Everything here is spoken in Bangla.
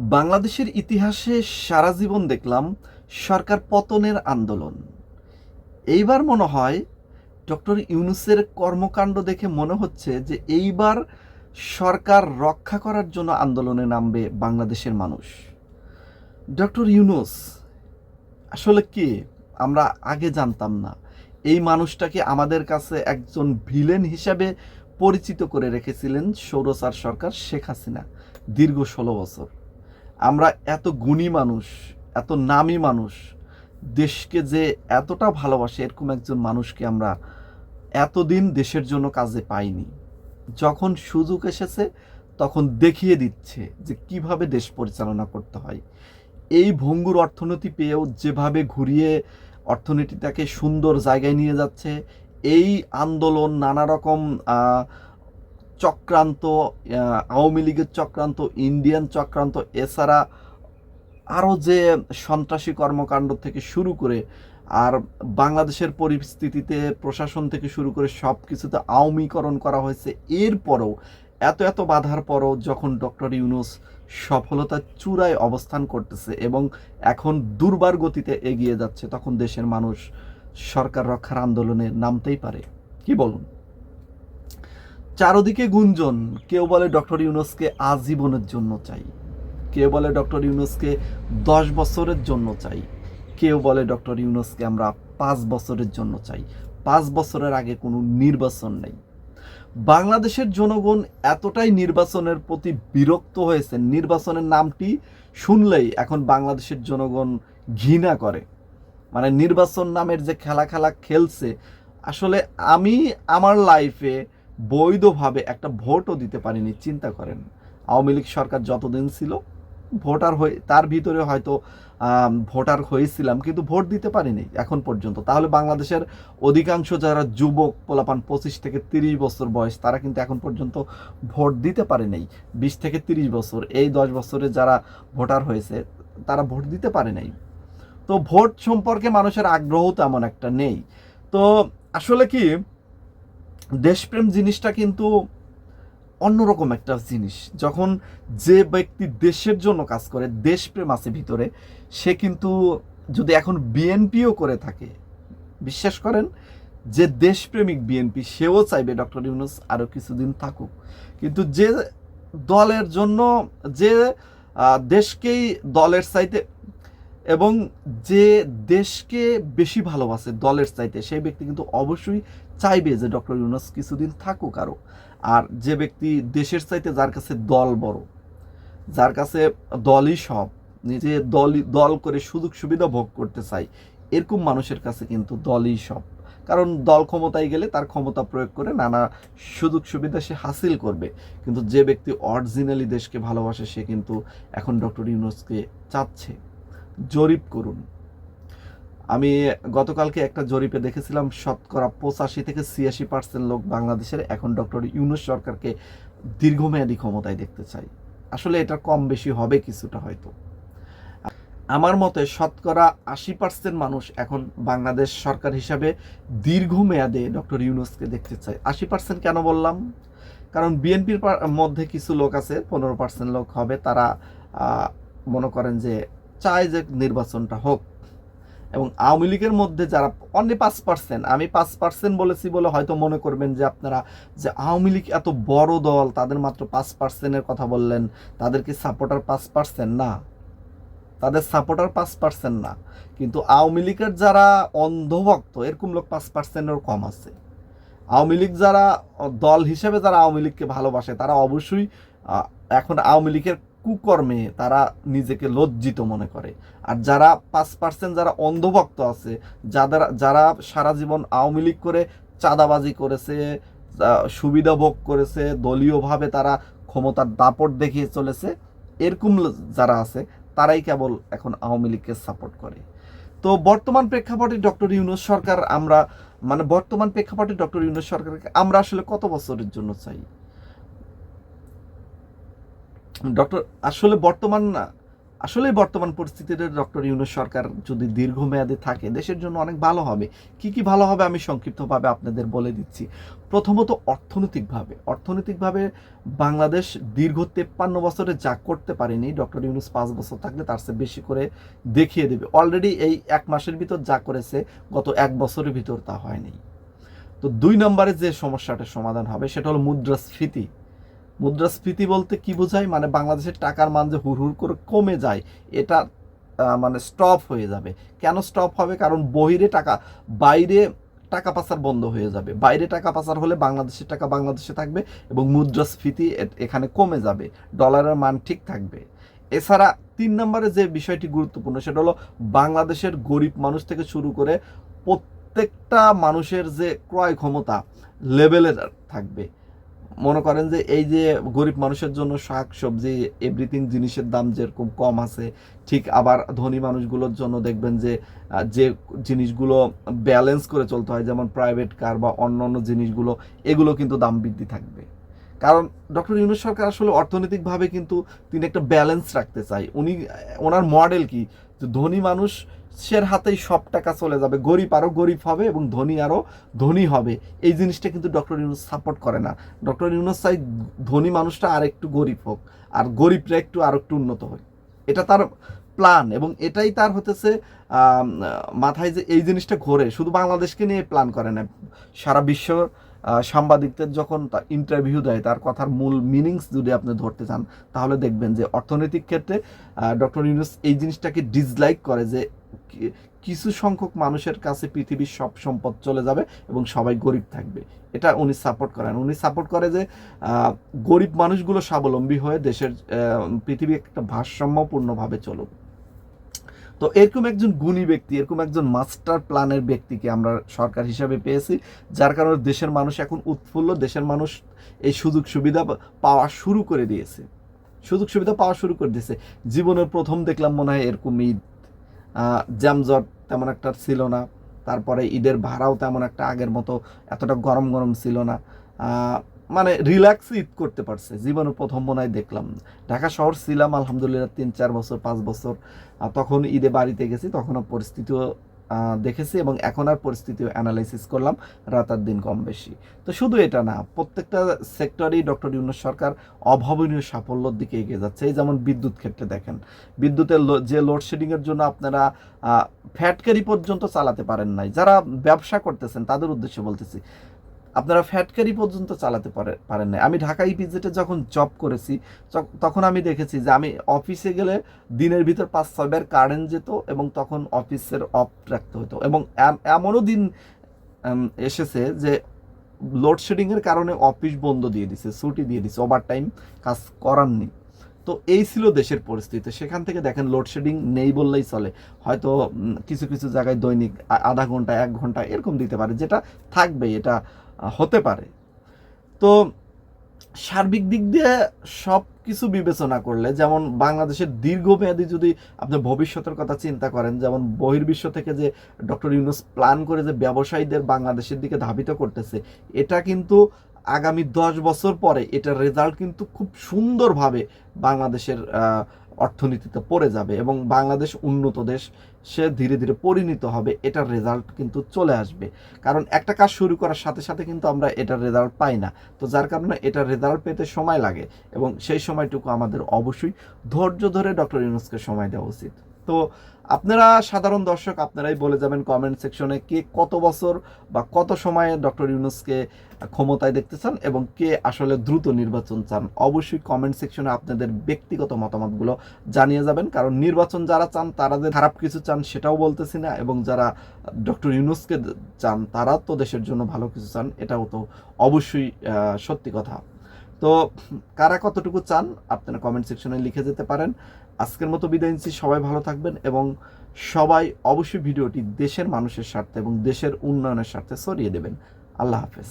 বাংলাদেশের ইতিহাসে সারা জীবন দেখলাম সরকার পতনের আন্দোলন। এইবার মনে হয় ডক্টর ইউনুসের কর্মকাণ্ড দেখে মনে হচ্ছে যে এইবার সরকার রক্ষা করার জন্য আন্দোলনে নামবে বাংলাদেশের মানুষ। ডক্টর ইউনুস, আসলে কি? আমরা আগে জানতাম না। এই মানুষটাকে আমাদের কাছে একজন ভিলেন হিসাবে পরিচিত করে রেখেছিলেন সৌরসার সরকার শেখ হাসিনা দীর্ঘ ষোলো বছর। আমরা এত গুণী মানুষ, এত নামী মানুষ, দেশকে যে এতটা ভালোবাসে, এরকম একজন মানুষকে আমরা এতদিন দেশের জন্য কাজে পাইনি। যখন সুযোগ এসেছে, তখন দেখিয়ে দিচ্ছে যে কীভাবে দেশ পরিচালনা করতে হয়। এই ভঙ্গুর অর্থনীতি পেয়েও যেভাবে ঘুরিয়ে অর্থনীতিটাকে সুন্দর জায়গায় নিয়ে যাচ্ছে, এই আন্দোলন নানা রকম চক্রান্ত আওয়ামী লীগের চক্রান্ত, ইন্ডিয়ান চক্রান্ত, এছাড়া আরও যে সন্ত্রাসী কর্মকাণ্ড থেকে শুরু করে আর বাংলাদেশের পরিস্থিতিতে প্রশাসন থেকে শুরু করে সব কিছুতে আওয়ামীকরণ করা হয়েছে এরপরও এত এত বাধার পরও যখন ডক্টর ইউনুস সফলতার চূড়ায় অবস্থান করতেছে এবং এখন দুর্বার গতিতে এগিয়ে যাচ্ছে, তখন দেশের মানুষ সরকার রক্ষার আন্দোলনে নামতেই পারে। কি বলুন? চারদিকে গুঞ্জন। কেউ বলে ডক্টর ইউনুসকে আজীবনের জন্য চাই। কেউ বলে ডক্টর ইউনুসকে দশ বছরের জন্য চাই। কেউ বলে ডক্টর ইউনুসকে আমরা পাঁচ বছরের জন্য চাই। পাঁচ বছরের আগে কোনো নির্বাচন নেই। বাংলাদেশের জনগণ এতটাই নির্বাচনের প্রতি বিরক্ত হয়েছে। নির্বাচনের নামটি শুনলেই এখন বাংলাদেশের জনগণ ঘৃণা করে। মানে নির্বাচন নামের যে খেলা খেলা খেলছে, আসলে আমি আমার লাইফে বৈধভাবে একটা ভোটও দিতে পারেনি, চিন্তা করেন। আওয়ামী লীগ সরকার যতদিন ছিল, ভোটার হয়ে, তার ভিতরে হয়তো ভোটার হয়েছিলাম, কিন্তু ভোট দিতে পারিনি এখন পর্যন্ত। তাহলে বাংলাদেশের অধিকাংশ যারা যুবক, পোলাপান পঁচিশ থেকে তিরিশ বছর বয়স, তারা কিন্তু এখন পর্যন্ত ভোট দিতে পারে নাই বিশ থেকে তিরিশ বছর, এই দশ বছরে যারা ভোটার হয়েছে, তারা ভোট দিতে পারে নাই। তো ভোট সম্পর্কে মানুষের আগ্রহ তেমন একটা নেই। তো আসলে কি দেশপ্রেম জিনিসটা কিন্তু অন্যরকম একটা জিনিস। যখন যে ব্যক্তি দেশের জন্য কাজ করে, দেশপ্রেম আছে ভিতরে, সে কিন্তু যদি এখন বিএনপিও করে থাকে, বিশ্বাস করেন? যে দেশপ্রেমিক বিএনপি, সেও চাইবে ডক্টর ইউনুস আরও কিছুদিন থাকুক। কিন্তু যে দলের জন্য, যে দেশকেই দলের চাইতে এবং যে দেশকে বেশি ভালোবাসে দলের চাইতে, সেই ব্যক্তি কিন্তু অবশ্যই চাইবে যে ডক্টর ইউনুস কিছুদিন থাকুক আরও আর যে ব্যক্তি দেশের চাইতে যার কাছে দল বড়, যার কাছে দলই সব, নিজে দলই, দল করে সুযোগ সুবিধা ভোগ করতে চাই এরকম মানুষের কাছে কিন্তু দলই সব। কারণ দল ক্ষমতায় গেলে তার ক্ষমতা প্রয়োগ করে নানা সুযোগ সুবিধা সে হাসিল করবে। কিন্তু যে ব্যক্তি অরিজিনালি দেশকে ভালোবাসে, সে কিন্তু এখন ডক্টর ইউনুসকে চাচ্ছে। জরিপ করুন। আমি গতকালকে একটা জরিপে দেখেছিলাম, শতকরা পঁচাশি থেকে ছিয়াশি পার্সেন্ট লোক বাংলাদেশের এখন ডক্টর ইউনুস সরকারকে দীর্ঘমেয়াদী ক্ষমতায় দেখতে চাই। আসলে এটা কম বেশি হবে কিছুটা হয়তো। আমার মতে শতকরা আশি পার্সেন্ট মানুষ এখন বাংলাদেশ সরকার হিসাবে দীর্ঘমেয়াদে ডক্টর ইউনুসকে দেখতে চায়। আশি পার্সেন্ট কেন বললাম? কারণ বিএনপির মধ্যে কিছু লোক আছে, পনেরো পার্সেন্ট লোক হবে, তারা মনে করেন যে চায় যে নির্বাচনটা হোক। এবং আওয়ামী লীগের মধ্যে যারা অনলি পাঁচ পার্সেন্ট আমি পাঁচ পার্সেন্ট বলেছি বলে হয়তো মনে করবেন যে আপনারা যে আওয়ামী লীগ এত বড় দল, তাদের মাত্র পাঁচ পার্সেন্টের কথা বললেন, তাদের কি সাপোর্টার পাঁচ পার্সেন্ট না। তাদের সাপোর্টার পাঁচ পার্সেন্ট না। কিন্তু আওয়ামী লীগের যারা অন্ধভক্ত, এরকম লোক পাঁচ পার্সেন্টেরও কম আছে। আওয়ামী লীগ যারা দল হিসেবে যারা আওয়ামী লীগকে ভালোবাসে, তারা অবশ্যই এখন আওয়ামী লীগের কুকর্মে তারা নিজেকে লজ্জিত মনে করে। আর যারা পাঁচ পার্সেন্ট যারা অন্ধভক্ত আছে, যাদের, যারা সারা জীবন আওয়ামী লীগ করে চাঁদাবাজি করেছে সুবিধা ভোগ করেছে, দলীয়ভাবে তারা ক্ষমতার দাপট দেখিয়ে চলেছে, এরকম যারা আছে, তারাই কেবল এখন আওয়ামী লীগকে সাপোর্ট করে। তো বর্তমান প্রেক্ষাপটে ডক্টর ইউনুস সরকার আমরা মানে বর্তমান প্রেক্ষাপটে ডক্টর ইউনুস সরকারকে আমরা আসলে কত বছরের জন্য চাই? ডক্টর, আসলে বর্তমান না আসলে বর্তমান পরিস্থিতিতে ডক্টর ইউনুস সরকার যদি দীর্ঘমেয়াদে থাকে, দেশের জন্য অনেক ভালো হবে। কি কি ভালো হবে আমি সংক্ষিপ্তভাবে আপনাদের বলে দিচ্ছি। প্রথমত অর্থনৈতিকভাবে অর্থনৈতিকভাবে বাংলাদেশ দীর্ঘ তেপ্পান্ন বছরে যা করতে পারেনি ডক্টর ইউনুস পাঁচ বছর থাকলে তার চেয়ে বেশি করে দেখিয়ে দেবে। অলরেডি এই এক মাসের ভিতর যা করেছে, গত এক বছরের ভিতর তা হয়নি। তো দুই নম্বরে যে সমস্যাটার সমাধান হবে, সেটা হলো মুদ্রাস্ফীতি। মুদ্রাস্ফীতি বলতে কি বোঝায়? মানে বাংলাদেশের টাকার মান যে হুড় হুড় করে কমে যায়, এটা মানে স্টপ হয়ে যাবে। কেন স্টপ হবে? কারণ বহিরে টাকা, বাইরে টাকা পাচার বন্ধ হয়ে যাবে। বাইরে টাকা পাচার হলে বাংলাদেশের টাকা বাংলাদেশে থাকবে এবং মুদ্রাস্ফীতি এখানে কমে যাবে। ডলারের মান ঠিক থাকবে। এছাড়া তিন নম্বরে যে বিষয়টি গুরুত্বপূর্ণ, সেটা হলো বাংলাদেশের গরিব মানুষ থেকে শুরু করে প্রত্যেকটা মানুষের যে ক্রয় ক্ষমতা লেভেলের থাকবে। মনে করেন যে এই যে গরিব মানুষের জন্য শাক, সবজি এভরিথিং জিনিসের দাম যেরকম কম আছে, ঠিক আবার ধনী মানুষগুলোর জন্য দেখবেন যে যে জিনিসগুলো ব্যালেন্স করে চলতে হয়, যেমন প্রাইভেট কার বা অন্য অন্য জিনিসগুলো, এগুলো কিন্তু দাম বৃদ্ধি থাকবে। কারণ ডক্টর ইউনুস সরকার আসলে অর্থনৈতিকভাবে কিন্তু তিনি একটা ব্যালেন্স রাখতে চাই উনি, ওনার মডেল কি? ধনী মানুষ সের হাতেই সব টাকা চলে যাবে। গরিব আরও গরিব হবে এবং ধনী আরও ধনী হবে। এই জিনিসটা কিন্তু ডক্টর ইউনুস সাপোর্ট করে না। ডক্টর ইউনুস চাই ধনী মানুষটা আর একটু গরিব হোক, আর গরিবরা একটু আর একটু উন্নত হোক। এটা তার প্ল্যান এবং এটাই তার হতেছে মাথায় যে এই জিনিসটা ঘোরে। শুধু বাংলাদেশকে নিয়ে প্ল্যান করে না, সারা বিশ্ব সাংবাদিকদের যখন ইন্টারভিউ দেয়, তার কথার মূল মিনিংস যদি আপনি ধরতে চান, তাহলে দেখবেন যে অর্থনৈতিক ক্ষেত্রে ডক্টর ইউনুস এই জিনিসটাকে ডিসলাইক করে যে কিছু সংখ্যক মানুষের কাছে পৃথিবীর সব সম্পদ চলে যাবে এবং সবাই গরিব থাকবে। এটা উনি সাপোর্ট করেন। উনি সাপোর্ট করে যে গরিব মানুষগুলো স্বাবলম্বী হয়ে দেশের পৃথিবী একটা ভারসাম্যপূর্ণভাবে চলুক। তো এরকম একজন গুণী ব্যক্তি, এরকম একজন মাস্টার প্ল্যানের ব্যক্তিকে আমরা সরকার হিসাবে পেয়েছি, যার কারণে দেশের মানুষ এখন উৎফুল্ল, দেশের মানুষ এই সুযোগ সুবিধা পাওয়া শুরু করে দিয়েছে। সুযোগ সুবিধা পাওয়া শুরু করে দিয়েছে। জীবনের প্রথম দেখলাম মনে হয় এরকম ঈদ। জ্যামজট তেমন একটা ছিল না। তারপরে ঈদের ভাড়াও তেমন একটা আগের মতো এতটা গরম গরম ছিল না। মানে রিল্যাক্স ঈদ করতে পারছে। জীবনে প্রথম মনে হয় দেখলাম। ঢাকা শহর ছিলাম, আলহামদুলিল্লাহ তিন, চার বছর, পাঁচ বছর। তখন ঈদে বাড়িতে গেছি তখনও পরিস্থিতিও দেখেছি এবং এখন আর পরিস্থিতিও অ্যানালাইসিস করলাম রাতার দিন কম বেশি। তো শুধু এটা না, প্রত্যেকটা সেক্টরেই ডক্টর ইউনুস সরকার অভাবনীয় সাফল্যের দিকে এগিয়ে যাচ্ছে। এই যেমন বিদ্যুৎ ক্ষেত্রে দেখেন, বিদ্যুতের যে লোডশেডিংয়ের জন্য আপনারা ফ্যাটকারি পর্যন্ত চালাতে পারেন নাই। যারা ব্যবসা করতেছেন, তাদের উদ্দেশ্যে বলতেছি আপনারা ফ্যাটকারি পর্যন্ত চালাতে পারে, পারেন না আমি ঢাকা ইপিজেটে যখন জব করেছি তখন আমি দেখেছি যে আমি অফিসে গেলে দিনের ভিতর পাঁচ ছয়বার কারেন্ট যেত এবং তখন অফিসের অফ রাখতে হতো। এবং এমনও দিন এসেছে যে লোডশেডিংয়ের কারণে অফিস বন্ধ দিয়ে দিছে, ছুটি দিয়ে দিছে ওভার টাইম কাজ করাননি তো এই ছিল দেশের পরিস্থিতি। সেখান থেকে দেখেন লোডশেডিং নেই বললেই চলে। হয়তো কিছু কিছু জায়গায় দৈনিক আধা ঘণ্টা, এক ঘণ্টা এরকম দিতে পারে, যেটা থাকবে এটা হতে পারে। তো সার্বিক দিক দিয়ে সব কিছু বিবেচনা করলে, যেমন বাংলাদেশের দীর্ঘমেয়াদী যদি আপনি ভবিষ্যতের কথা চিন্তা করেন, যেমন বহির্বিশ্ব থেকে যে ডক্টর ইউনুস প্ল্যান করে যে ব্যবসায়ীদের বাংলাদেশের দিকে ধাবিত করতেছে, এটা কিন্তু আগামী দশ বছর পরে এটার রেজাল্ট কিন্তু খুব সুন্দরভাবে বাংলাদেশের অর্থনীতিতে পড়ে যাবে এবং বাংলাদেশ উন্নত দেশ, সে ধীরে ধীরে পরিণত হবে, এটার রেজাল্ট কিন্তু চলে আসবে। কারণ একটা কাজ শুরু করার সাথে সাথে কিন্তু আমরা এটার রেজাল্ট পাই না। তো যার কারণে এটার রেজাল্ট পেতে সময় লাগে এবং সেই সময়টুকু আমাদের অবশ্যই ধৈর্য ধরে ডক্টর ইউনুসকে সময় দেওয়া উচিত। তো আপনারা সাধারণ দর্শক আপনারাই বলে যাবেন কমেন্ট সেকশনে কে কত বছর বা কত সময়ে ডক্টর ইউনুসকে ক্ষমতায় দেখতে চান এবং কে আসলে দ্রুত নির্বাচন চান অবশ্যই কমেন্ট সেকশনে আপনাদের ব্যক্তিগত মতামতগুলো জানিয়ে যাবেন। কারণ নির্বাচন যারা চান, তারা যে খারাপ কিছু চান সেটাও বলতেছি না এবং যারা ডক্টর ইউনুসকে চান, তারা তো দেশের জন্য ভালো কিছু চান, এটাও তো অবশ্যই সত্যি কথা। তো কারা কতটুকু চান, আপনারা কমেন্ট সেকশনে লিখে যেতে পারেন। আজকের মতো বিদায় নিচ্ছি। সবাই ভালো থাকবেন এবং সবাই অবশ্যই ভিডিওটি দেশের মানুষের স্বার্থে এবং দেশের উন্নয়নের স্বার্থে সরিয়ে দেবেন। আল্লাহ হাফেজ।